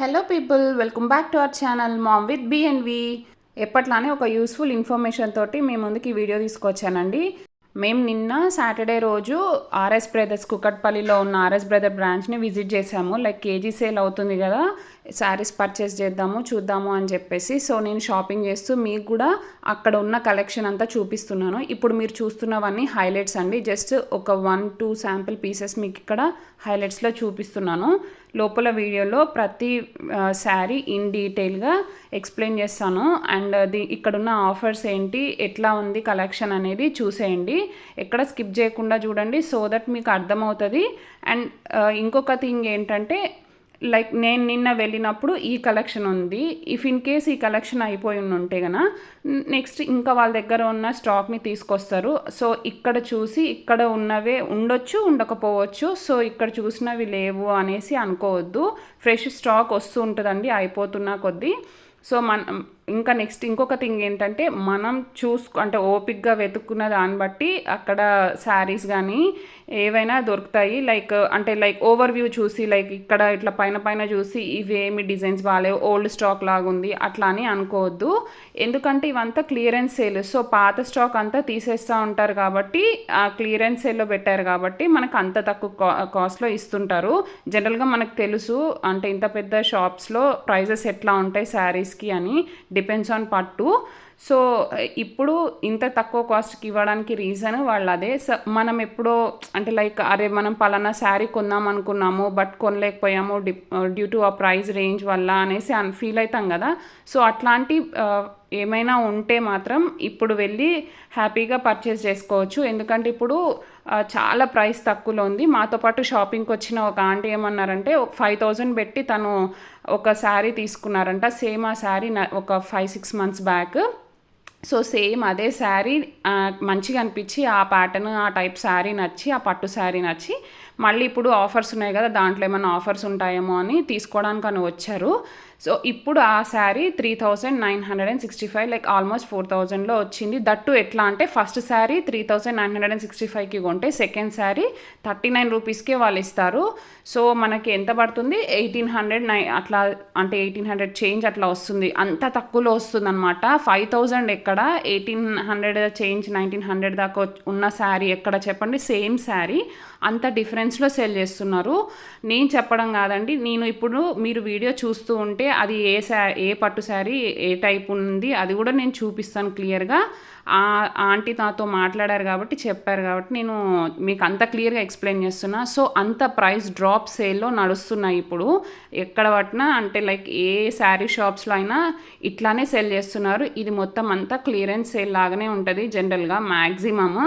Hello people welcome back to our channel mom with BNV ఎప్పట్లానే ఒక useful information తోటి మేము ముందుకి వీడియో తీసుకొచ్చానండి. మేము నిన్న సాటర్డే రోజు ఆర్ఎస్ బ్రదర్స్ కుకట్పల్లిలో ఉన్న ఆర్ఎస్ బ్రదర్ బ్రాంచ్ని విజిట్ చేసాము లైక్ కేజీ సేల్ అవుతుంది కదా శారీస్ పర్చేస్ చేద్దాము చూద్దాము అని చెప్పేసి. సో నేను షాపింగ్ చేస్తూ మీకు కూడా అక్కడ ఉన్న కలెక్షన్ అంతా చూపిస్తున్నాను. ఇప్పుడు మీరు చూస్తున్నవన్నీ హైలైట్స్ అండి. జస్ట్ ఒక వన్ టూ శాంపిల్ పీసెస్ మీకు ఇక్కడ హైలైట్స్లో చూపిస్తున్నాను. లోపల వీడియోలో ప్రతి శారీ ఇన్ డీటెయిల్గా ఎక్స్ప్లెయిన్ చేస్తాను. అండ్ ది ఇక్కడున్న ఆఫర్స్ ఏంటి ఎట్లా ఉంది కలెక్షన్ అనేది చూసేయండి. ఎక్కడ స్కిప్ చేయకుండా చూడండి సో దట్ మీకు అర్థమవుతుంది. అండ్ ఇంకొక థింగ్ ఏంటంటే లైక్ నేను నిన్న వెళ్ళినప్పుడు ఈ కలెక్షన్ ఉంది. ఇఫ్ ఇన్ కేస్ ఈ కలెక్షన్ అయిపోయి ఉంటే గన నెక్స్ట్ ఇంకా వాళ్ళ దగ్గర ఉన్న స్టాక్ని తీసుకొస్తారు. సో ఇక్కడ చూసి ఇక్కడ ఉన్నవే ఉండొచ్చు ఉండకపోవచ్చు. సో ఇక్కడ చూసినవి లేవు అనేసి అనుకోవద్దు. ఫ్రెష్ స్టాక్ వస్తూ ఉంటుందండి అయిపోతున్న కొద్దీ. సో మన ఇంకా నెక్స్ట్ ఇంకొక థింగ్ ఏంటంటే మనం చూసుకు అంటే ఓపిక్గా వెతుక్కున్న దాన్ని బట్టి అక్కడ శారీస్ కానీ ఏవైనా దొరుకుతాయి. లైక్ అంటే లైక్ ఓవర్ వ్యూ చూసి లైక్ ఇక్కడ ఇట్లా పైన పైన చూసి ఇవేమి డిజైన్స్ బాగాలేవు ఓల్డ్ స్టాక్ లాగుంది అట్లా అని అనుకోవద్దు. ఎందుకంటే ఇవంతా క్లియరెన్స్ సేల్. సో పాత స్టాక్ అంతా తీసేస్తూ ఉంటారు కాబట్టి ఆ క్లియరెన్స్ సేల్లో పెట్టారు కాబట్టి మనకు అంత తక్కువ కా కాస్ట్లో ఇస్తుంటారు. జనరల్గా మనకు తెలుసు అంటే ఇంత పెద్ద షాప్స్లో ప్రైజెస్ ఎట్లా ఉంటాయి శారీస్కి అని. డిపెండ్స్ ఆన్ పట్టు సో ఇప్పుడు ఇంత తక్కువ కాస్ట్కి ఇవ్వడానికి రీజన్ వాళ్ళు అదే మనం ఎప్పుడో అంటే లైక్ అరే మనం పలానా శారీ కొందాం అనుకున్నాము బట్ కొనలేకపోయాము డి డ్యూ టు ఆ ప్రైస్ రేంజ్ వల్ల అనేసి అన్ ఫీల్ అవుతాం కదా. సో అట్లాంటి uh, ఏమైనా ఉంటే మాత్రం ఇప్పుడు వెళ్ళి హ్యాపీగా పర్చేస్ చేసుకోవచ్చు. ఎందుకంటే ఇప్పుడు చాలా ప్రైస్ తక్కువలో ఉంది. మాతో పాటు షాపింగ్కి వచ్చిన ఒక ఆంటీ ఏమన్నారంటే ఫైవ్ థౌజండ్ పెట్టి తను ఒక శారీ తీసుకున్నారంట. సేమ్ ఆ శారీ ఒక five six months back. So same అదే శారీ మంచిగా అనిపించి ఆ ప్యాటర్న్ ఆ టైప్ శారీ నచ్చి ఆ పట్టు శారీ నచ్చి మళ్ళీ ఇప్పుడు ఆఫర్స్ ఉన్నాయి కదా దాంట్లో ఏమైనా ఆఫర్స్ ఉంటాయేమో అని తీసుకోవడానికి అని వచ్చారు. సో ఇప్పుడు ఆ sari three thousand nine hundred and sixty five like almost four థౌజండ్లో వచ్చింది. దట్టు ఎట్లా అంటే first sari three thousand nine hundred and sixty ఫైవ్కి కొంటే సెకండ్ శారీ థర్టీ నైన్ రూపీస్కే వాళ్ళు ఇస్తారు. సో మనకి ఎంత పడుతుంది? ఎయిటీన్ హండ్రెడ్ నై అట్లా అంటే ఎయిటీన్ హండ్రెడ్ చేంజ్ అట్లా వస్తుంది. అంత తక్కువలో వస్తుంది అనమాట ఫైవ్ థౌజండ్ ఎక్కడ? Eighteen hundred change nineteen hundred దాకా ఉన్న శారీ ఎక్కడ చెప్పండి? సేమ్ శారీ. అంత డిఫరెన్స్లో సెల్ చేస్తున్నారు. నేను చెప్పడం కాదండి నేను ఇప్పుడు మీరు వీడియో చూస్తూ ఉంటే అది ఏ శా ఏ పట్టు శారీ ఏ టైప్ ఉంది అది కూడా నేను చూపిస్తాను క్లియర్గా ఆ ఆంటీ నాతో మాట్లాడారు కాబట్టి చెప్పారు కాబట్టి నేను మీకు అంత క్లియర్గా ఎక్స్ప్లెయిన్ చేస్తున్నా. సో అంత ప్రైస్ డ్రాప్ సేల్లో నడుస్తున్నాయి ఇప్పుడు. ఎక్కడ పట్టినా అంటే లైక్ ఏ శారీ షాప్స్లో అయినా ఇట్లానే సెల్ చేస్తున్నారు. ఇది మొత్తం అంతా క్లియరెన్స్ సేల్ లాగానే ఉంటుంది జనరల్గా మ్యాక్సిమమ్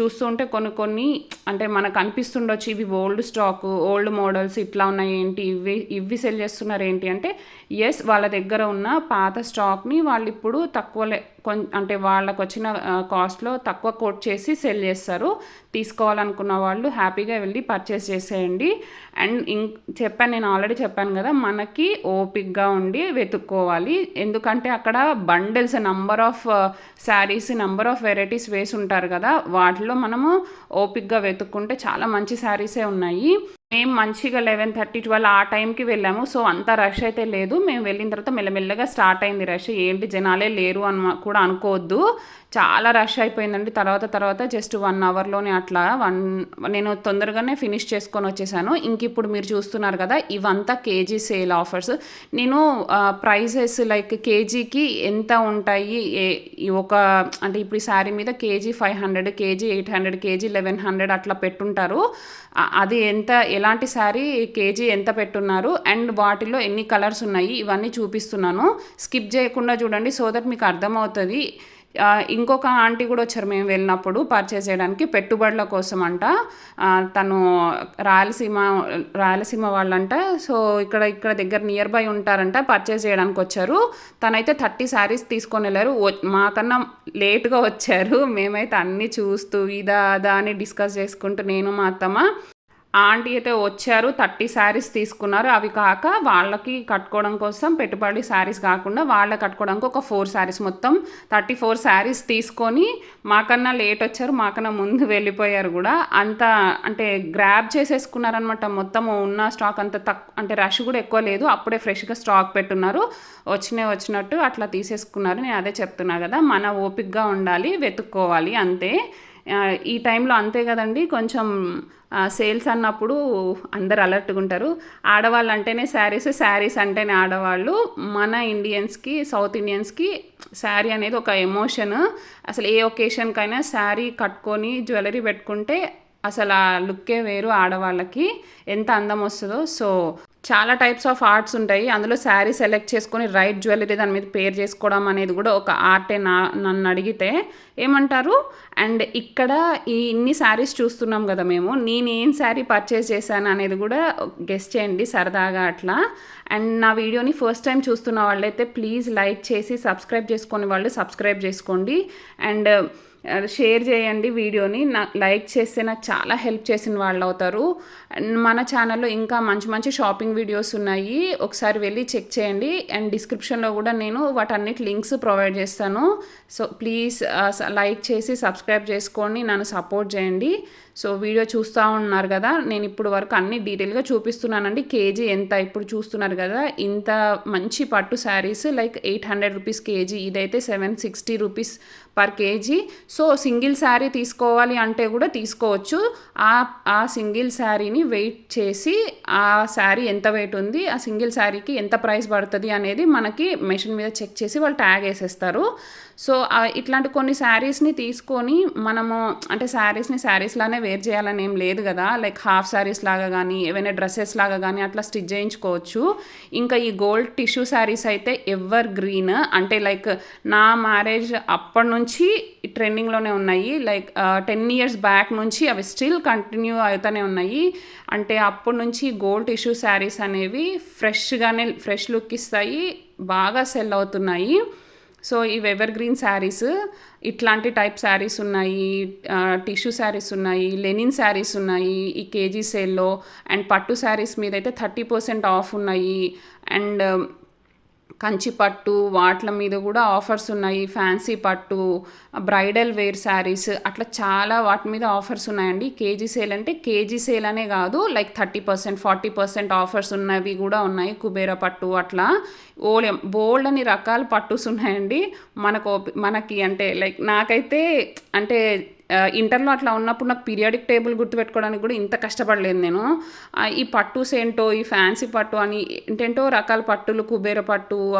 చూస్తుంటే కొన్ని కొన్ని అంటే మనకు అనిపిస్తుండొచ్చు ఇవి ఓల్డ్ స్టాక్ ఓల్డ్ మోడల్స్ ఇట్లా ఉన్నాయి. ఏంటి? ఇవి ఇవి సెల్ చేస్తున్నారు ఏంటి అంటే ఎస్ వాళ్ళ దగ్గర ఉన్న పాత స్టాక్ని వాళ్ళు ఇప్పుడు తక్కువ అంటే వాళ్ళకు వచ్చిన కాస్ట్లో తక్కువ కోట్ చేసి సెల్ చేస్తారు. తీసుకోవాలనుకున్న వాళ్ళు హ్యాపీగా వెళ్ళి పర్చేస్ చేసేయండి. అండ్ ఇం చెప్పాను నేను ఆల్రెడీ చెప్పాను కదా మనకి ఓపిక్గా ఉండి వెతుక్కోవాలి. ఎందుకంటే అక్కడ bundles number of saris number of varieties వేసి ఉంటారు కదా వాటిలో మనము ఓపిక్గా వెతుక్కుంటే చాలా మంచి శారీసే ఉన్నాయి. మేము మంచిగా లెవెన్ థర్టీ ట్వెల్వ్ ఆ టైంకి వెళ్ళాము. సో అంత రష్ అయితే లేదు. మేము వెళ్ళిన తర్వాత మెల్లమెల్లగా స్టార్ట్ అయింది రష్ ఏంటి జనాలే లేరు అని కూడా అనుకోవద్దు. చాలా రష్ అయిపోయిందండి. తర్వాత తర్వాత జస్ట్ వన్ అవర్లోనే అట్లా వన్ నేను తొందరగానే ఫినిష్ చేసుకొని వచ్చేసాను. ఇంక ఇప్పుడు మీరు చూస్తున్నారు కదా ఇవంతా కేజీ సేల్ ఆఫర్స్. నేను ప్రైజెస్ లైక్ కేజీకి ఎంత ఉంటాయి? ఒక అంటే ఇప్పుడు ఈ శారీ మీద KG five hundred KG eight hundred KG eleven hundred అట్లా పెట్టుంటారు. అది ఎంత ఎలాంటి శారీ కేజీ ఎంత పెట్టున్నారు? అండ్ వాటిలో ఎన్ని కలర్స్ ఉన్నాయి? ఇవన్నీ చూపిస్తున్నాను. స్కిప్ చేయకుండా చూడండి సో దట్ మీకు అర్థమవుతుంది. ఇంకొక ఆంటీ కూడా వచ్చారు మేము వెళ్ళినప్పుడు పర్చేస్ చేయడానికి పెట్టుబడుల కోసం అంట. తను రాయలసీమ రాయలసీమ వాళ్ళంట. సో ఇక్కడ ఇక్కడ దగ్గర నియర్ బై ఉంటారంట పర్చేస్ చేయడానికి వచ్చారు. తనైతే థర్టీ శారీస్ తీసుకొని వెళ్ళారు. మాకన్నా లేట్గా వచ్చారు. మేమైతే అన్నీ చూస్తూ ఇదా అదా అని డిస్కస్ చేసుకుంటూ నేను మా అత్తమ్మ ఆంటీ అయితే వచ్చారు థర్టీ శారీస్ తీసుకున్నారు. అవి కాక వాళ్ళకి కట్టుకోవడం కోసం పెట్టుబడి శారీస్ కాకుండా వాళ్ళ కట్టుకోవడానికి ఒక ఫోర్ శారీస్ మొత్తం థర్టీ ఫోర్ శారీస్ తీసుకొని మాకన్నా లేట్ వచ్చారు మాకన్నా ముందు వెళ్ళిపోయారు కూడా. అంత అంటే గ్రాబ్ చేసేసుకున్నారనమాట మొత్తం ఉన్న స్టాక్ అంత తక్కువ అంటే రష్ కూడా ఎక్కువ లేదు. అప్పుడే ఫ్రెష్గా స్టాక్ పెట్టున్నారు. వచ్చినే వచ్చినట్టు అట్లా తీసేసుకున్నారు. నేను అదే చెప్తున్నా కదా మన ఓపిక్గా ఉండాలి వెతుక్కోవాలి అంతే. ఈ టైంలో అంతే కదండి. కొంచెం సేల్స్ అన్నప్పుడు అందరు అలర్ట్గా ఉంటారు. ఆడవాళ్ళు అంటేనే శారీస్ శారీస్ అంటేనే ఆడవాళ్ళు. మన ఇండియన్స్కి సౌత్ ఇండియన్స్కి శారీ అనేది ఒక ఎమోషన్. అసలు ఏ ఒకేషన్కైనా శారీ కట్టుకొని జ్యువెలరీ పెట్టుకుంటే అసలు ఆ లుక్కే వేరు ఆడవాళ్ళకి ఎంత అందం వస్తుందో. సో చాలా టైప్స్ ఆఫ్ ఆర్ట్స్ ఉంటాయి. అందులో శారీ సెలెక్ట్ చేసుకొని రైట్ జ్యువెలరీ దాని మీద పేర్ చేసుకోవడం అనేది కూడా ఒక ఆర్టే నా నన్ను అడిగితే ఏమంటారు? అండ్ ఇక్కడ ఈ ఇన్ని శారీస్ చూస్తున్నాం కదా మేము. నేను ఏం శారీ పర్చేస్ చేశాను అనేది కూడా గెస్ట్ చేయండి సరదాగా అట్లా. అండ్ నా వీడియోని ఫస్ట్ టైం చూస్తున్న వాళ్ళైతే ప్లీజ్ లైక్ చేసి సబ్స్క్రైబ్ చేసుకునే వాళ్ళు సబ్స్క్రైబ్ చేసుకోండి. అండ్ షేర్ చేయండి వీడియోని. నా లైక్ చేస్తే నాకు చాలా హెల్ప్ చేసిన వాళ్ళు అవుతారు అండ్ మన ఛానల్లో ఇంకా మంచి మంచి షాపింగ్ వీడియోస్ ఉన్నాయి. ఒకసారి వెళ్ళి చెక్ చేయండి. అండ్ డిస్క్రిప్షన్లో కూడా నేను వాటన్నిటి లింక్స్ ప్రొవైడ్ చేస్తాను. సో ప్లీజ్ లైక్ చేసి సబ్స్క్రైబ్ చేసుకోండి. నన్ను సపోర్ట్ చేయండి. సో వీడియో చూస్తూ ఉన్నారు కదా నేను ఇప్పుడు వరకు అన్ని డీటెయిల్గా చూపిస్తున్నానండి. కేజీ ఎంత ఇప్పుడు చూస్తున్నారు కదా ఇంత మంచి పట్టు saris like eight hundred rupees KG ఇదైతే seven sixty rupees per KG. So single sari తీసుకోవాలి అంటే కూడా తీసుకోవచ్చు. ఆ ఆ సింగిల్ శారీని వెయిట్ చేసి ఆ శారీ ఎంత వెయిట్ ఉంది ఆ సింగిల్ శారీకి ఎంత ప్రైస్ పడుతుంది అనేది మనకి మెషిన్ మీద చెక్ చేసి వాళ్ళు ట్యాగ్ వేసేస్తారు. సో ఇట్లాంటి కొన్ని శారీస్ని తీసుకొని మనము అంటే శారీస్ని శారీస్లానే వేర్ చేయాలని ఏం లేదు కదా. లైక్ హాఫ్ శారీస్ లాగా కానీ ఏవైనా డ్రెస్సెస్ లాగా కానీ అట్లా స్టిచ్ చేయించుకోవచ్చు. ఇంకా ఈ గోల్డ్ టిష్యూ శారీస్ అయితే ఎవర్ గ్రీన్. అంటే లైక్ నా మ్యారేజ్ అప్పటి నుంచి ట్రెండింగ్లోనే ఉన్నాయి. లైక్ టెన్ ఇయర్స్ బ్యాక్ నుంచి అవి స్టిల్ కంటిన్యూ అవుతూనే ఉన్నాయి. అంటే అప్పటి నుంచి గోల్డ్ టిష్యూ శారీస్ అనేవి ఫ్రెష్గానే ఫ్రెష్ లుక్ ఇస్తాయి. బాగా సెల్ అవుతున్నాయి. సో ఇవి ఎవర్ గ్రీన్ శారీస్ ఇట్లాంటి టైప్ శారీస్ ఉన్నాయి టిష్యూ శారీస్ ఉన్నాయి లెనిన్ శారీస్ ఉన్నాయి ఈ కేజీ సేల్లో అండ్ పట్టు శారీస్ మీద అయితే థర్టీ పర్సెంట్ ఆఫ్ ఉన్నాయి అండ్ కంచి పట్టు వాట్ల మీద కూడా ఆఫర్స్ ఉన్నాయి. ఫ్యాన్సీ పట్టు బ్రైడల్ వేర్ శారీస్ అట్లా చాలా వాటి మీద ఆఫర్స్ ఉన్నాయండి. కేజీ సేల్ అంటే కేజీ సేల్ అనే కాదు like thirty percent forty percent offers ఉన్నవి కూడా ఉన్నాయి. కుబేర పట్టు అట్లా. ఓలెం బోల్డ్ అని రకాల పట్టుస్ ఉన్నాయండి. మనకు మనకి అంటే లైక్ నాకైతే అంటే ఇంటర్లో అట్లా ఉన్నప్పుడు నాకు పీరియాడిక్ టేబుల్ గుర్తుపెట్టుకోవడానికి కూడా ఇంత కష్టపడలేదు నేను. ఈ పట్టుస్ ఏంటో ఈ ఫ్యాన్సీ పట్టు అని ఏంటేంటో రకాల పట్టులు కుబేర పట్టు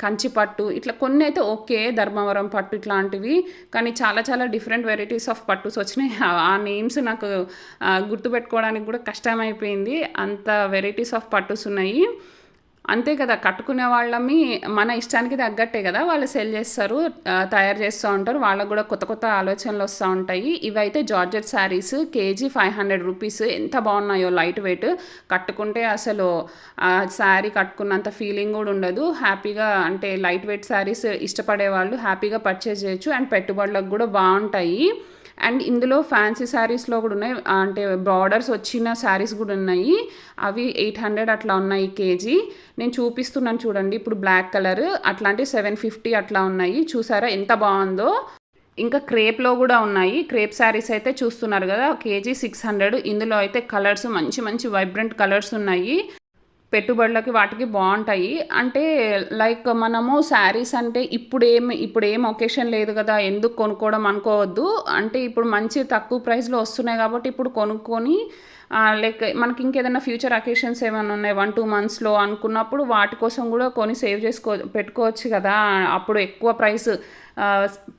కంచి పట్టు ఇట్లా కొన్ని అయితే ఓకే ధర్మవరం పట్టు ఇట్లాంటివి. కానీ చాలా చాలా డిఫరెంట్ వెరైటీస్ ఆఫ్ పట్టుస్ వచ్చినాయి. ఆ- నేమ్స్ నాకు గుర్తు గుర్తుపెట్టుకోవడానికి కూడా కష్టమైపోయింది. అంత వెరైటీస్ ఆఫ్ పట్టుస్ ఉన్నాయి. అంతే కదా కట్టుకునే వాళ్ళమి మన ఇష్టానికి తగ్గట్టే కదా వాళ్ళు సెల్ చేస్తారు తయారు చేస్తూ ఉంటారు. వాళ్ళకు కూడా కొత్త కొత్త ఆలోచనలు వస్తూ ఉంటాయి. ఇవైతే georgette saris KG five hundred rupees ఎంత బాగున్నాయో లైట్ వెయిట్. కట్టుకుంటే అసలు శారీ కట్టుకున్నంత ఫీలింగ్ కూడా ఉండదు. హ్యాపీగా అంటే లైట్ వెయిట్ శారీస్ ఇష్టపడే వాళ్ళు హ్యాపీగా పర్చేస్ చేయొచ్చు. అండ్ పెట్టుబడులకు కూడా బాగుంటాయి. అండ్ ఇందులో ఫ్యాన్సీ శారీస్లో కూడా ఉన్నాయి. అంటే బార్డర్స్ వచ్చిన శారీస్ కూడా ఉన్నాయి. అవి ఎయిట్ హండ్రెడ్ అట్లా ఉన్నాయి కేజీ. నేను చూపిస్తున్నాను చూడండి. ఇప్పుడు బ్లాక్ కలర్. అట్లాంటి సెవెన్ ఫిఫ్టీ అట్లా ఉన్నాయి. చూసారా? ఎంత బాగుందో. ఇంకా క్రేప్లో కూడా ఉన్నాయి. క్రేప్ శారీస్ అయితే చూస్తున్నారు కదా. KG six hundred. ఇందులో అయితే కలర్స్ మంచి మంచి వైబ్రెంట్ కలర్స్ ఉన్నాయి. పెట్టుబడులకి వాటికి బాగుంటాయి. అంటే లైక్ మనము శారీస్ అంటే ఇప్పుడు ఏం ఇప్పుడు ఏం ఒకేషన్ లేదు కదా ఎందుకు కొనుక్కోవడం అనుకోవద్దు. అంటే ఇప్పుడు మంచి తక్కువ ప్రైస్లో వస్తున్నాయి కాబట్టి ఇప్పుడు కొనుక్కొని లైక్ మనకి ఇంకేదైనా ఫ్యూచర్ అకేషన్స్ ఏమైనా ఉన్నాయి వన్ టూ మంత్స్లో అనుకున్నప్పుడు వాటి కోసం కూడా కొని సేవ్ చేసుకో పెట్టుకోవచ్చు కదా. అప్పుడు ఎక్కువ ప్రైస్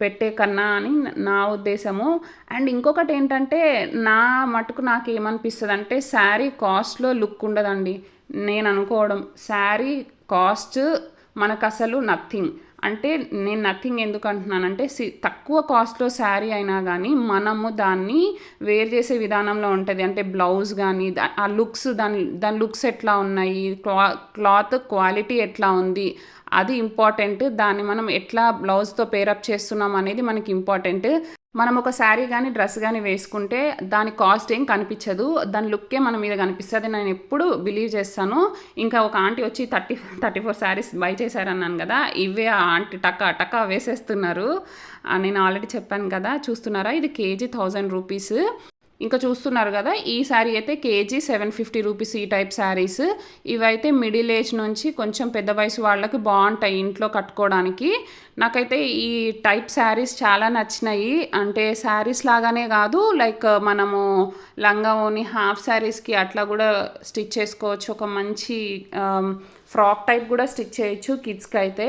పెట్టే కన్నా అని నా ఉద్దేశము. అండ్ ఇంకొకటి ఏంటంటే నా మటుకు నాకు ఏమనిపిస్తుంది అంటే శారీ కాస్ట్లో లుక్ ఉండదండి. నేను అనుకోవడం శారీ కాస్ట్ మనకు అసలు నథింగ్. అంటే నేను నథింగ్ ఎందుకు అంటున్నానంటే సి తక్కువ కాస్ట్లో శారీ అయినా కానీ మనము దాన్ని వేర్ చేసే విధానంలో ఉంటుంది. అంటే బ్లౌజ్ కానీ దా- ఆ లుక్స్ దాని దాని లుక్స్ ఎట్లా ఉన్నాయి క్లా క్లాత్ క్వాలిటీ ఎట్లా ఉంది అది ఇంపార్టెంట్. దాన్ని మనం ఎట్లా బ్లౌజ్తో పేరప్ చేస్తున్నాం అనేది మనకి ఇంపార్టెంట్. మనం ఒక శారీ కానీ డ్రెస్ కానీ వేసుకుంటే దాని కాస్ట్ ఏం కనిపించదు. దాని లుక్కే మన మీద కనిపిస్తుంది. నేను ఎప్పుడు బిలీవ్ చేస్తాను. ఇంకా ఒక ఆంటీ వచ్చి thirty thirty four saris buy చేశారన్నాను కదా ఇవే ఆ ఆంటీ టక్క టక్క వేసేస్తున్నారు. నేను ఆల్రెడీ చెప్పాను కదా చూస్తున్నారా? ఇది కేజీ థౌజండ్ రూపీస్. ఇంకా చూస్తున్నారు కదా ఈ శారీ అయితే కేజీ సెవెన్ ఫిఫ్టీ రూపీస్ ఈ టైప్ శారీస్ ఇవైతే మిడిల్ ఏజ్ నుంచి కొంచెం పెద్ద వయసు వాళ్ళకి బాగుంటాయి ఇంట్లో కట్టుకోవడానికి. నాకైతే ఈ టైప్ శారీస్ చాలా నచ్చినాయి. అంటే శారీస్ లాగానే కాదు లైక్ మనము లంగా ఓని హాఫ్ శారీస్కి అట్లా కూడా స్టిచ్ చేసుకోవచ్చు. ఒక మంచి ఫ్రాక్ టైప్ కూడా స్టిచ్ చేయొచ్చు కిడ్స్కి అయితే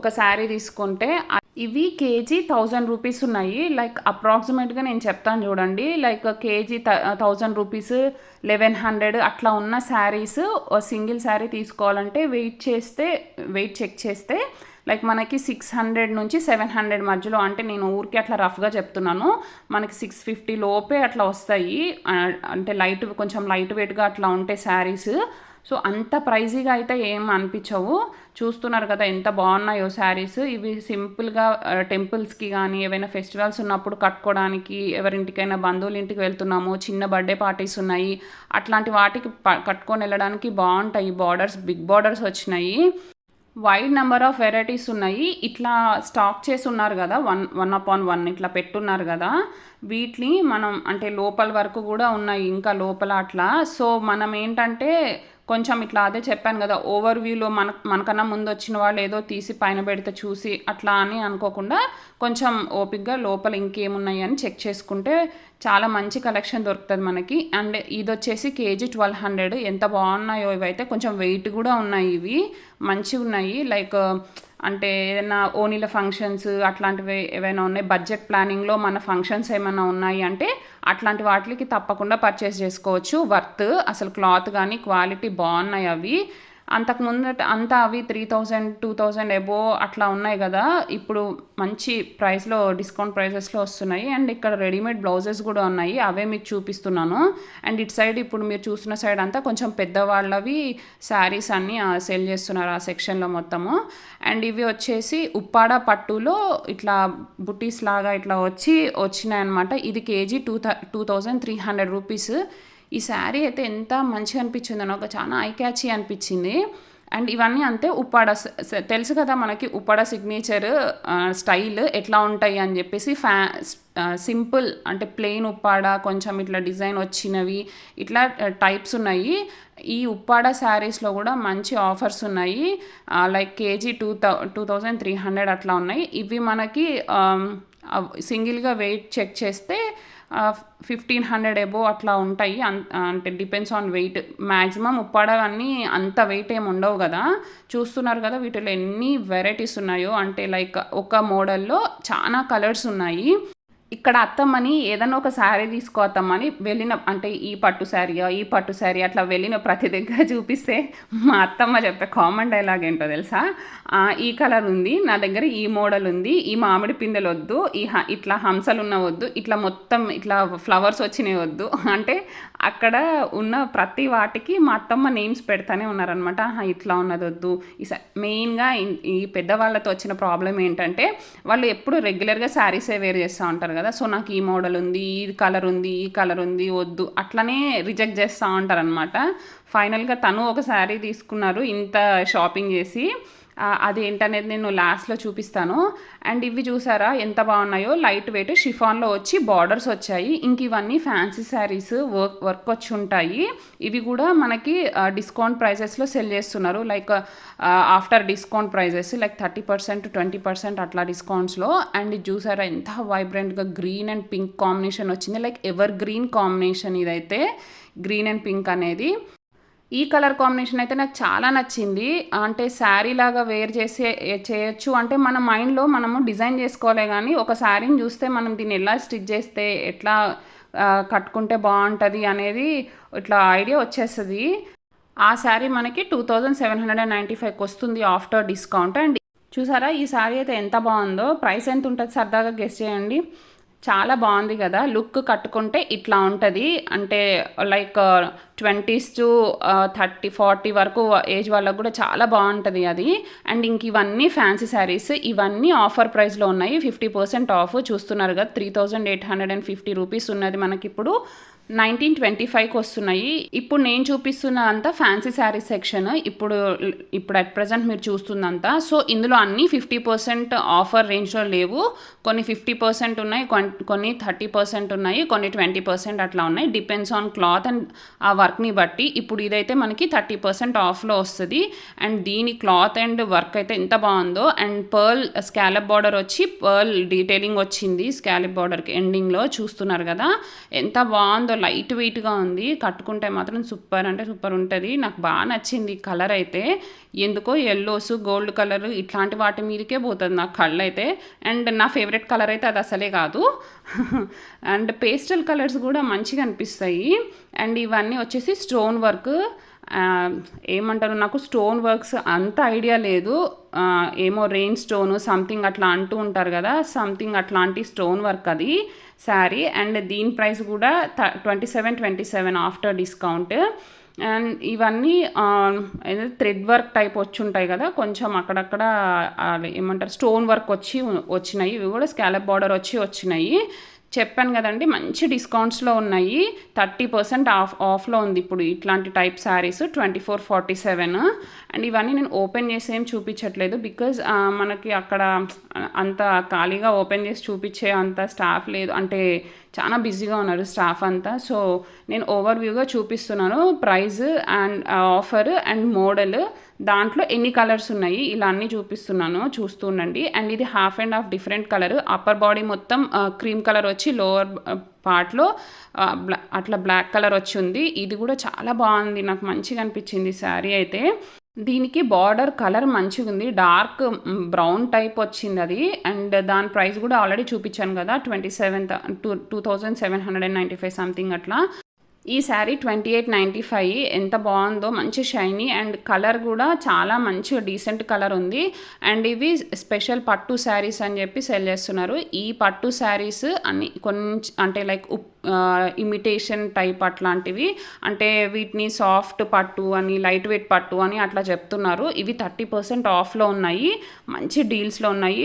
ఒక శారీ తీసుకుంటే ఇవి కేజీ థౌజండ్ రూపీస్ ఉన్నాయి. లైక్ అప్రాక్సిమేట్గా నేను చెప్తాను చూడండి. Like KG thousand rupees eleven hundred అట్లా ఉన్న శారీస్ సింగిల్ శారీ తీసుకోవాలంటే వెయిట్ చేస్తే వెయిట్ చెక్ చేస్తే లైక్ మనకి సిక్స్ హండ్రెడ్ నుంచి సెవెన్ హండ్రెడ్ మధ్యలో అంటే నేను ఊరికి అట్లా రఫ్గా చెప్తున్నాను. మనకి సిక్స్ ఫిఫ్టీ లోపే అట్లా వస్తాయి. అంటే లైట్ కొంచెం లైట్ వెయిట్గా అట్లా ఉంటే శారీస్. సో అంత ప్రైజీగా అయితే ఏం అనిపించవు. చూస్తున్నారు కదా ఎంత బాగున్నాయో శారీస్. ఇవి సింపుల్గా టెంపుల్స్కి కానీ ఏవైనా ఫెస్టివల్స్ ఉన్నప్పుడు కట్టుకోవడానికి ఎవరింటికైనా బంధువుల ఇంటికి వెళ్తున్నాము చిన్న బర్త్డే పార్టీస్ ఉన్నాయి అట్లాంటి వాటికి ప- కట్టుకొని వెళ్ళడానికి బాగుంటాయి. బార్డర్స్ బిగ్ బార్డర్స్ వచ్చినాయి. వైడ్ నెంబర్ ఆఫ్ వెరైటీస్ ఉన్నాయి. ఇట్లా స్టాక్ చేసి ఉన్నారు కదా వన్ వన్ అపాన్ వన్ ఇట్లా పెట్టున్నారు కదా. వీటిని మనం అంటే లోపల వరకు కూడా ఉన్నాయి ఇంకా లోపల అట్లా. సో మనం ఏంటంటే కొంచెం ఇట్లా అదే చెప్పాను కదా ఓవర్ వ్యూలో మన మనకన్నా ముందు వచ్చిన వాళ్ళు ఏదో తీసి పైన పెడితే చూసి అట్లా అని అనుకోకుండా కొంచెం ఓపిక్గా లోపల ఇంకేమున్నాయి అని చెక్ చేసుకుంటే చాలా మంచి కలెక్షన్ దొరుకుతుంది మనకి. అండ్ ఇది వచ్చేసి కేజీ ట్వెల్వ్ హండ్రెడ్. ఎంత బాగున్నాయో ఇవైతే కొంచెం వెయిట్ కూడా ఉన్నాయి ఇవి. మంచిగా ఉన్నాయి లైక్ అంటే ఏదైనా ఓనీల ఫంక్షన్స్ అట్లాంటివి ఏవైనా ఉన్నాయి? బడ్జెట్ ప్లానింగ్లో మన ఫంక్షన్స్ ఏమైనా ఉన్నాయి అంటే అట్లాంటి వాటికి తప్పకుండా పర్చేస్ చేసుకోవచ్చు. వర్త్ అసలు క్లాత్ కానీ క్వాలిటీ బాగున్నాయి అవి? అంతకు ముందట అంతా అవి three thousand two thousand above అట్లా ఉన్నాయి కదా. ఇప్పుడు మంచి ప్రైస్లో డిస్కౌంట్ ప్రైజెస్లో వస్తున్నాయి. అండ్ ఇక్కడ రెడీమేడ్ బ్లౌజెస్ కూడా ఉన్నాయి. అవే మీకు చూపిస్తున్నాను. అండ్ ఇటు సైడ్ ఇప్పుడు మీరు చూసిన సైడ్ అంతా కొంచెం పెద్దవాళ్ళవి శారీస్ అన్నీ సెల్ చేస్తున్నారు ఆ సెక్షన్లో మొత్తము. అండ్ ఇవి వచ్చేసి ఉప్పాడ పట్టులో ఇట్లా బుటీస్ లాగా ఇట్లా వచ్చి వచ్చినాయి అనమాట ఇది KG two two thousand three hundred rupees ఈ శారీ అయితే ఎంత మంచిగా అనిపించిందో నాకు చాలా ఐ క్యాచీ అనిపించింది. అండ్ ఇవన్నీ అంతే ఉప్పాడ స- తెలుసు కదా మనకి ఉప్పాడ సిగ్నేచర్ స్టైల్ ఎట్లా ఉంటాయి అని చెప్పేసి ఫ్యా సింపుల్ అంటే ప్లెయిన్ ఉప్పాడ కొంచెం ఇట్లా డిజైన్ వచ్చినవి ఇట్లా టైప్స్ ఉన్నాయి. ఈ ఉప్పాడ శారీస్లో కూడా మంచి ఆఫర్స్ ఉన్నాయి. Like KG two thou two thousand three hundred అట్లా ఉన్నాయి. ఇవి మనకి సింగిల్గా వెయిట్ చెక్ చేస్తే ఫిఫ్టీన్ హండ్రెడ్ ఎబో అట్లా ఉంటాయి. అన్- అంటే డిపెండ్స్ ఆన్ వెయిట్ మ్యాక్సిమం ఉప్పాడవన్నీ అంత వెయిట్ ఏమి ఉండవు కదా. చూస్తున్నారు కదా వీటిలో ఎన్ని వెరైటీస్ ఉన్నాయో. అంటే లైక్ ఒక మోడల్లో చాలా కలర్స్ ఉన్నాయి. ఇక్కడ అత్తమ్మని ఏదైనా ఒక శారీ తీసుకో అత్తమ్మని వెళ్ళిన అంటే ఈ పట్టు శారీయో ఈ పట్టు శారీ అట్లా వెళ్ళిన ప్రతి దగ్గర చూపిస్తే మా అత్తమ్మ చెప్పే కామన్ డైలాగ్ ఏంటో తెలుసా? ఈ కలర్ ఉంది నా దగ్గర ఈ మోడల్ ఉంది ఈ మామిడి పిందెలు వద్దు ఈ హ- ఇట్లా హంసలు ఉన్న వద్దు ఇట్లా మొత్తం ఇట్లా ఫ్లవర్స్ వచ్చినవి వద్దు. అంటే అక్కడ ఉన్న ప్రతి వాటికి మా అత్తమ్మ నేమ్స్ పెడతానే ఉన్నారనమాట ఇట్లా ఉన్నది వద్దు. ఈ స- మెయిన్గా ఈ- ఈ పెద్దవాళ్ళతో వచ్చిన ప్రాబ్లం ఏంటంటే వాళ్ళు ఎప్పుడు రెగ్యులర్గా శారీసే వేర్ చేస్తూ ఉంటారు కదా. సో నాకు ఈ మోడల్ ఉంది ఈ కలర్ ఉంది ఈ కలర్ ఉంది వద్దు. అట్లనే రిజెక్ట్ చేస్తూ ఉంటారనమాట ఫైనల్గా తను ఒక శారీ తీసుకున్నారు ఇంత షాపింగ్ చేసి. అది ఏంటనేది నేను లాస్ట్లో చూపిస్తాను. అండ్ ఇవి చూసారా ఎంత బాగున్నాయో. లైట్ వెయిట్ షిఫాన్లో వచ్చి బార్డర్స్ వచ్చాయి. ఇంక ఇవన్నీ ఫ్యాన్సీ శారీస్ వర్క్ వర్క్ వచ్చి ఉంటాయి. ఇవి కూడా మనకి డిస్కౌంట్ ప్రైజెస్లో సెల్ చేస్తున్నారు. Like after discount prices like thirty percent twenty percent అట్లా డిస్కౌంట్స్లో. అండ్ ఇది చూసారా ఎంత వైబ్రెంట్గా గ్రీన్ అండ్ పింక్ కాంబినేషన్ వచ్చింది. లైక్ ఎవర్ గ్రీన్ కాంబినేషన్ ఇదైతే గ్రీన్ అండ్ పింక్ అనేది. ఈ కలర్ కాంబినేషన్ అయితే నాకు చాలా నచ్చింది. అంటే శారీ లాగా వేర్ చేసే చేయొచ్చు. అంటే మన మైండ్లో మనము డిజైన్ చేసుకోలే కానీ ఒక శారీని చూస్తే మనం దీన్ని ఎలా స్టిచ్ చేస్తే ఎట్లా కట్టుకుంటే బాగుంటుంది అనేది ఇట్లా ఐడియా వచ్చేస్తుంది. ఆ శారీ మనకి two thousand seven hundred and ninety ఫైవ్కి వస్తుంది ఆఫ్టర్ డిస్కౌంట్. అండ్ చూసారా ఈ శారీ అయితే ఎంత బాగుందో? ప్రైస్ ఎంత ఉంటుంది? సరదాగా గెస్ట్ చేయండి. చాలా బాగుంది కదా. లుక్ కట్టుకుంటే ఇట్లా ఉంటుంది. అంటే like twenties to thirty forty వరకు ఏజ్ వాళ్ళకు కూడా చాలా బాగుంటుంది అది. అండ్ ఇంక ఇవన్నీ ఫ్యాన్సీ శారీస్ ఇవన్నీ ఆఫర్ ప్రైస్లో ఉన్నాయి. ఫిఫ్టీ పర్సెంట్ ఆఫ్ చూస్తున్నారు కదా. Three thousand eight hundred and fifty rupees ఉన్నది మనకి ఇప్పుడు నైన్టీన్ ట్వంటీ ఫైవ్కి వస్తున్నాయి. ఇప్పుడు నేను చూపిస్తున్న అంతా ఫ్యాన్సీ శారీ సెక్షన్. ఇప్పుడు ఇప్పుడు అట్ ప్రజెంట్ మీరు చూస్తుందంతా సో ఇందులో అన్నీ ఫిఫ్టీ పర్సెంట్ ఆఫర్ రేంజ్లో లేవు. కొన్ని ఫిఫ్టీ పర్సెంట్ ఉన్నాయి కొన్ని థర్టీ పర్సెంట్ ఉన్నాయి కొన్ని ట్వంటీ పర్సెంట్ అట్లా ఉన్నాయి. డిపెండ్స్ ఆన్ క్లాత్ అండ్ ఆ వర్క్ని బట్టి. ఇప్పుడు ఇదైతే మనకి థర్టీ పర్సెంట్ ఆఫ్లో వస్తుంది. అండ్ దీని క్లాత్ అండ్ వర్క్ అయితే ఎంత బాగుందో. అండ్ పర్ల్ స్కాలప్ బార్డర్ వచ్చి పర్ల్ డీటెయిలింగ్ వచ్చింది. స్కాలప్ బార్డర్కి ఎండింగ్లో చూస్తున్నారు కదా. ఎంత బాగుందో లైట్ వెయిట్గా ఉంది. కట్టుకుంటే మాత్రం సూపర్ అంటే సూపర్ ఉంటుంది. నాకు బాగా నచ్చింది కలర్ అయితే. ఎందుకో ఎల్లోస్ గోల్డ్ కలర్ ఇట్లాంటి వాటి మీదకే పోతుంది నాకు కళ్ళు అయితే అండ్ నా ఫేవరెట్ కలర్ అయితే అది అసలే కాదు. అండ్ పేస్టల్ కలర్స్ కూడా మంచిగా అనిపిస్తాయి. అండ్ ఇవన్నీ వచ్చేసి స్టోన్ వర్క్. ఏమంటారు నాకు స్టోన్ వర్క్స్ అంత ఐడియా లేదు. ఏమో రెయిన్ స్టోన్ సంథింగ్ అట్లా అంటూ ఉంటారు కదా సంథింగ్ అట్లాంటి స్టోన్ వర్క్ అది. శారీ అండ్ దీని ప్రైస్ కూడా twenty seven twenty seven after discount and ఇవన్నీ థ్రెడ్ వర్క్ టైప్ వచ్చి ఉంటాయి కదా కొంచెం అక్కడక్కడ ఏమంటారు స్టోన్ వర్క్ వచ్చి వచ్చినాయి. ఇవి కూడా స్కాలప్ బార్డర్ వచ్చి వచ్చినాయి. చెప్పాను కదండి మంచి డిస్కౌంట్స్లో ఉన్నాయి. థర్టీ పర్సెంట్ ఆఫ్ ఆఫ్లో ఉంది ఇప్పుడు ఇట్లాంటి type saris twenty four forty seven and ఇవన్నీ నేను ఓపెన్ చేసి ఏం చూపించట్లేదు బికాజ్ మనకి అక్కడ అంత ఖాళీగా ఓపెన్ చేసి చూపించే అంత స్టాఫ్ లేదు. అంటే చాలా బిజీగా ఉన్నారు స్టాఫ్ అంతా. సో నేను ఓవర్ వ్యూగా చూపిస్తున్నాను price and offer and model. దాంట్లో ఎన్ని కలర్స్ ఉన్నాయి ఇలా అన్నీ చూపిస్తున్నాను. చూస్తూ ఉండండి. అండ్ ఇది half and half different colour. Upper body మొత్తం క్రీమ్ కలర్ వచ్చి లోవర్ పార్ట్లో అట్లా బ్లాక్ కలర్ వచ్చి ఉంది. ఇది కూడా చాలా బాగుంది. నాకు మంచిగా అనిపించింది శారీ అయితే. దీనికి బార్డర్ కలర్ మంచిగా ఉంది. డార్క్ బ్రౌన్ టైప్ వచ్చింది అది. అండ్ దాని ప్రైస్ కూడా ఆల్రెడీ చూపించాను కదా twenty seven two two thousand seven hundred and ninety five something అట్లా. ఈ sari twenty eight ninety five ఎంత బాగుందో మంచి షైనీ. అండ్ కలర్ కూడా చాలా మంచి డీసెంట్ కలర్ ఉంది. అండ్ ఇవి స్పెషల్ పట్టు శారీస్ అని చెప్పి సెల్ చేస్తున్నారు. ఈ పట్టు శారీస్ అన్ని కొంచెం అంటే లైక్ ఉప్ ఇమిటేషన్ టైప్ అట్లాంటివి. అంటే వీటిని సాఫ్ట్ పట్టు అని లైట్ వెయిట్ పట్టు అని అట్లా చెప్తున్నారు. ఇవి థర్టీ పర్సెంట్ ఆఫ్లో ఉన్నాయి. మంచి డీల్స్లో ఉన్నాయి.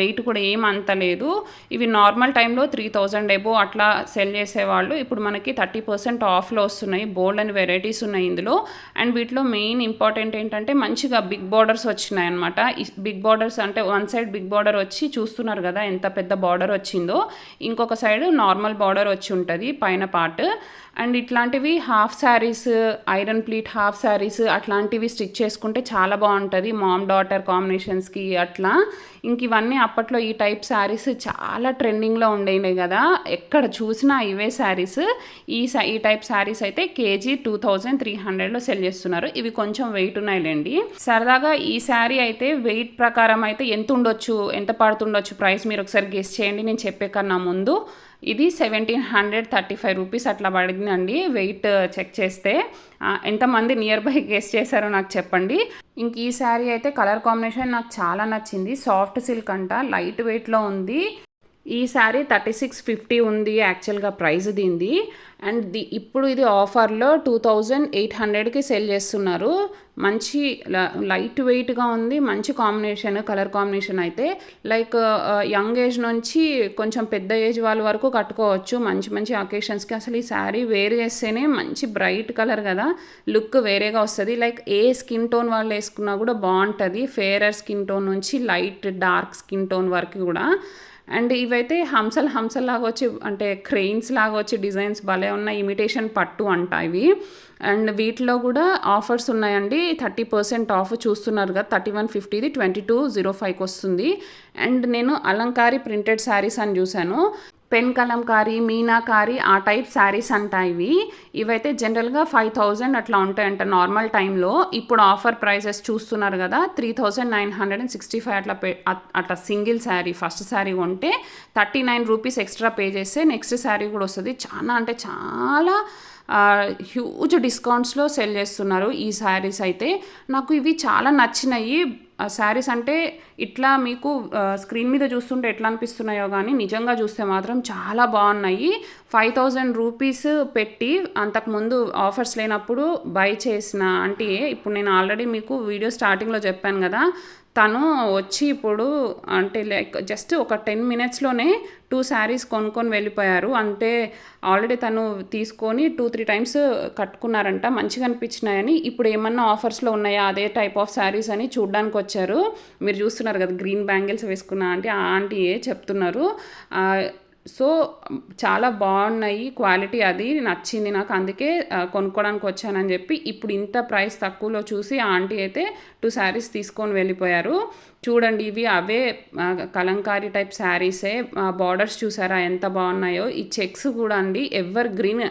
వెయిట్ కూడా ఏమంత అంత లేదు. ఇవి నార్మల్ టైంలో త్రీ థౌజండ్ ఎబో అట్లా సెల్ చేసేవాళ్ళు. ఇప్పుడు మనకి థర్టీ పర్సెంట్ ఆఫ్లో వస్తున్నాయి. బోల్డ్ అని వెరైటీస్ ఉన్నాయి ఇందులో. అండ్ వీటిలో మెయిన్ ఇంపార్టెంట్ ఏంటంటే మంచిగా బిగ్ బార్డర్స్ వచ్చినాయి అనమాట బిగ్ బార్డర్స్ అంటే వన్ సైడ్ బిగ్ బార్డర్ వచ్చి చూస్తున్నారు కదా ఎంత పెద్ద బార్డర్ వచ్చిందో. ఇంకొక సైడ్ నార్మల్ బార్డర్ వచ్చి ఉంటుంది పైన పార్ట్ అండ్ ఇట్లాంటివి half saris iron pleat half saris అట్లాంటివి స్టిచ్ చేసుకుంటే చాలా బాగుంటుంది మామ్ డాటర్ కాంబినేషన్స్కి అట్లా. ఇంక ఇవన్నీ అప్పట్లో ఈ టైప్ శారీస్ చాలా ట్రెండింగ్లో ఉండేవి కదా. ఎక్కడ చూసినా ఇవే శారీస్ ఈ స- ఈ టైప్ శారీస్ అయితే కేజీ టూ థౌజండ్ త్రీ హండ్రెడ్లో సెల్ చేస్తున్నారు. ఇవి కొంచెం వెయిట్ ఉన్నాయిలేండి. సరదాగా ఈ శారీ అయితే వెయిట్ ప్రకారం అయితే ఎంత ఉండొచ్చు ఎంత పడుతుండొచ్చు? ప్రైస్ మీరు ఒకసారి గెస్ చేయండి నేను చెప్పే కన్నా ముందు. ఇది seventeen hundred thirty five rupees అట్లా పడిందండి. వెయిట్ uh, చెక్ చేస్తే. ఎంతమంది నియర్ బై గెస్ చేశారో నాకు చెప్పండి. ఇంక ఈ శారీ అయితే కలర్ కాంబినేషన్ నాకు చాలా నచ్చింది. సాఫ్ట్ సిల్క్ అంట లైట్ వెయిట్లో ఉంది. ఈ శారీ థర్టీ సిక్స్ ఫిఫ్టీ ఉంది యాక్చువల్గా ప్రైస్ దీనిది అండ్ ది ఇప్పుడు ఇది ఆఫర్లో టూ థౌజండ్ ఎయిట్ హండ్రెడ్కి సెల్ చేస్తున్నారు. మంచి ల- లైట్ వెయిట్గా ఉంది. మంచి కాంబినేషన్ కలర్ కాంబినేషన్ అయితే. లైక్ యంగ్ ఏజ్ నుంచి కొంచెం పెద్ద ఏజ్ వాళ్ళ వరకు కట్టుకోవచ్చు. మంచి మంచి అకేషన్స్కి అసలు ఈ శారీ వేర్ చేస్తేనే మంచి బ్రైట్ కలర్ కదా. లుక్ వేరేగా వస్తుంది. లైక్ ఏ స్కిన్ టోన్ వాళ్ళు వేసుకున్నా కూడా బాగుంటుంది. ఫేరర్ స్కిన్ టోన్ నుంచి లైట్ డార్క్ స్కిన్ టోన్ వరకు కూడా. అండ్ ఇవైతే హంసలు హంసలు లాగా వచ్చి అంటే క్రెయిన్స్ లాగా వచ్చి డిజైన్స్ భలే ఉన్న ఇమిటేషన్ పట్టు అంట ఇవి. అండ్ వీటిలో కూడా ఆఫర్స్ ఉన్నాయండి. థర్టీ పర్సెంట్ ఆఫ్ చూస్తున్నారు కదా థర్టీ వన్ ఫిఫ్టీది ట్వంటీ టూ జీరో ఫైవ్కి వస్తుంది. అండ్ నేను అలంకారి ప్రింటెడ్ శారీస్ అని చూశాను. పెన్ కలంకారీ మీనాకారీ ఆ టైప్ శారీస్ అంట ఇవి. ఇవైతే జనరల్గా ఫైవ్ థౌజండ్ అట్లా ఉంటాయంట నార్మల్ టైంలో. ఇప్పుడు ఆఫర్ ప్రైసెస్ చూస్తున్నారు కదా three thousand nine hundred and sixty five అట్లా పే అట్లా సింగిల్ శారీ ఫస్ట్ శారీ ఉంటే thirty nine rupees extra pay చేస్తే నెక్స్ట్ శారీ కూడా వస్తుంది. చాలా అంటే చాలా హ్యూజ్ డిస్కౌంట్స్లో సెల్ చేస్తున్నారు ఈ శారీస్ అయితే. నాకు ఇవి చాలా నచ్చినాయి. శారీస్ అంటే ఇట్లా మీకు స్క్రీన్ మీద చూస్తుంటే ఎట్లా అనిపిస్తున్నాయో కానీ నిజంగా చూస్తే మాత్రం చాలా బాగున్నాయి. ఫైవ్ థౌజండ్ రూపీస్ పెట్టి అంతకుముందు ఆఫర్స్ లేనప్పుడు బై చేసిన అంటే ఇప్పుడు నేను ఆల్రెడీ మీకు వీడియో స్టార్టింగ్లో చెప్పాను కదా. తను వచ్చి ఇప్పుడు అంటే లైక్ జస్ట్ ఒక టెన్ మినిట్స్లోనే టూ శారీస్ కొనుక్కొని వెళ్ళిపోయారు. అంటే ఆల్రెడీ తను తీసుకొని టూ త్రీ టైమ్స్ కట్టుకున్నారంట మంచిగా అనిపించినాయని. ఇప్పుడు ఏమన్నా ఆఫర్స్లో ఉన్నాయా? అదే టైప్ ఆఫ్ శారీస్ అని చూడ్డానికి వచ్చారు. మీరు చూస్తున్నారు కదా గ్రీన్ బ్యాంగిల్స్ వేసుకున్నా అంటే ఆ ఆంటీ ఏ చెప్తున్నారు సో చాలా బాగున్నాయి క్వాలిటీ అది నచ్చింది నాకు. అందుకే కొనుక్కోవడానికి వచ్చానని చెప్పి ఇప్పుడు ఇంత ప్రైస్ తక్కువలో చూసి ఆ ఆంటీ అయితే టూ శారీస్ తీసుకొని వెళ్ళిపోయారు. చూడండి ఇవి అవే కలంకారీ టైప్ శారీసే. బార్డర్స్ చూసారా ఎంత బాగున్నాయో. ఈ చెక్స్ కూడా అండి ఎవర్ గ్రీన్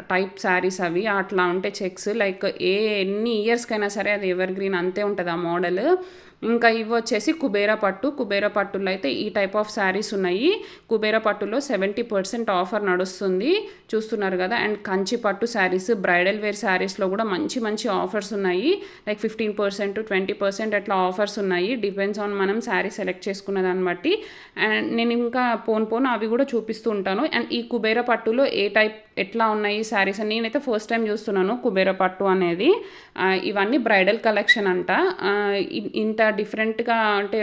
టైప్ శారీస్ అవి అట్లా ఉంటే చెక్స్. లైక్ ఏ ఎన్ని ఇయర్స్కైనా సరే అది ఎవర్ గ్రీన్ అంతే ఉంటుంది ఆ మోడల్. ఇంకా ఇవి వచ్చేసి కుబేర పట్టు. కుబేర పట్టులో అయితే ఈ టైప్ ఆఫ్ శారీస్ ఉన్నాయి. కుబేర పట్టులో సెవెంటీ పర్సెంట్ ఆఫర్ నడుస్తుంది. చూస్తున్నారు కదా? అండ్ కంచి పట్టు శారీస్ బ్రైడల్ వేర్ శారీస్లో కూడా మంచి మంచి ఆఫర్స్ ఉన్నాయి. Like fifteen percent twenty percent అట్లా ఆఫర్స్ ఉన్నాయి. డిపెండ్స్ ఆన్ మనం శారీ సెలెక్ట్ చేసుకున్న దాన్ని బట్టి. అండ్ నేను ఇంకా పోన్ పోను అవి కూడా చూపిస్తూ ఉంటాను. అండ్ ఈ కుబేర పట్టులో ఏ టైప్ ఎట్లా ఉన్నాయి శారీస్ నేనైతే ఫస్ట్ టైం చూస్తున్నాను కుబేర పట్టు అనేది. ఇవన్నీ బ్రైడల్ కలెక్షన్ అంట. ఇంత డిఫరెంట్గా అంటే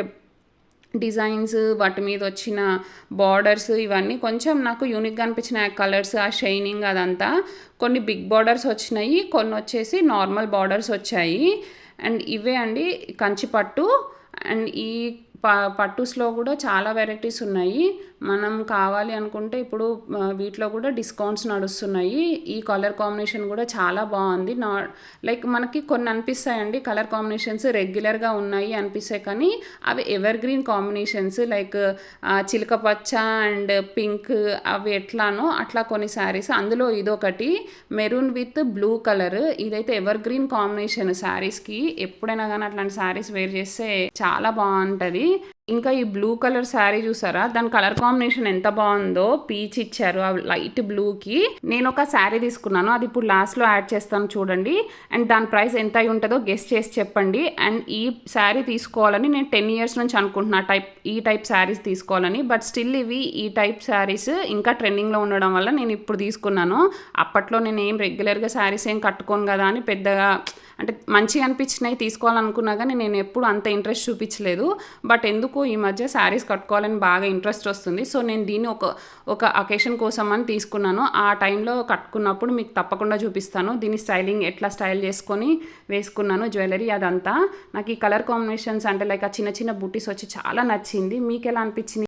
డిజైన్స్ వాటి మీద వచ్చిన బార్డర్స్ ఇవన్నీ కొంచెం నాకు యూనిక్గా అనిపించిన కలర్స్ ఆ షైనింగ్ అదంతా. కొన్ని బిగ్ బార్డర్స్ వచ్చినాయి కొన్ని వచ్చేసి నార్మల్ బార్డర్స్ వచ్చాయి. అండ్ ఇవే అండి కంచి పట్టు. అండ్ ఈ ప పట్టుస్లో కూడా చాలా వెరైటీస్ ఉన్నాయి. మనం కావాలి అనుకుంటే ఇప్పుడు వీటిలో కూడా డిస్కౌంట్స్ నడుస్తున్నాయి. ఈ కలర్ కాంబినేషన్ కూడా చాలా బాగుంది. నా లైక్ మనకి కొన్ని అనిపిస్తాయండి. కలర్ కాంబినేషన్స్ రెగ్యులర్గా ఉన్నాయి అనిపిస్తాయి కానీ అవి ఎవర్ గ్రీన్ కాంబినేషన్స్ లైక్ చిలక పచ్చ అండ్ పింక్ అవి ఎట్లానో అట్లా కొన్ని శారీస్ అందులో ఇదొకటి మెరూన్ విత్ బ్లూ కలర్ ఇదైతే ఎవర్ గ్రీన్ కాంబినేషన్ శారీస్కి ఎప్పుడైనా కానీ అట్లాంటి శారీస్ వేర్ చేస్తే చాలా బాగుంటుంది. ఇంకా ఈ బ్లూ కలర్ శారీ చూసారా? దాని కలర్ కాంబినేషన్ ఎంత బాగుందో పీచ్ ఇచ్చారు ఆ లైట్ బ్లూకి నేను ఒక శారీ తీసుకున్నాను అది ఇప్పుడు లాస్ట్లో యాడ్ చేస్తాను చూడండి. అండ్ దాని ప్రైస్ ఎంత అయి ఉంటుందో గెస్ట్ చేసి చెప్పండి. అండ్ ఈ శారీ తీసుకోవాలని నేను టెన్ ఇయర్స్ నుంచి అనుకుంటున్నా టైప్ ఈ టైప్ శారీస్ తీసుకోవాలని. బట్ స్టిల్ ఇవి ఈ టైప్ శారీస్ ఇంకా ట్రెండింగ్లో ఉండడం వల్ల నేను ఇప్పుడు తీసుకున్నాను. అప్పట్లో నేను ఏం రెగ్యులర్గా శారీస్ ఏం కట్టుకోను కదా అని పెద్దగా అంటే మంచిగా అనిపించినవి తీసుకోవాలనుకున్నా కానీ నేను ఎప్పుడు అంత ఇంట్రెస్ట్ చూపించలేదు. బట్ ఎందుకు ఈ మధ్య శారీస్ కట్టుకోవాలని బాగా ఇంట్రెస్ట్ వస్తుంది. సో నేను దీన్ని ఒక ఒక అకేషన్ కోసం అని తీసుకున్నాను. ఆ టైంలో కట్టుకున్నప్పుడు మీకు తప్పకుండా చూపిస్తాను. దీని స్టైలింగ్ ఎట్లా స్టైల్ చేసుకొని వేసుకున్నాను జ్యువెలరీ అదంతా. నాకు ఈ కలర్ కాంబినేషన్స్ అంటే లైక్ ఆ చిన్న చిన్న బుటీస్ వచ్చి చాలా నచ్చింది. మీకు ఎలా అనిపించింది?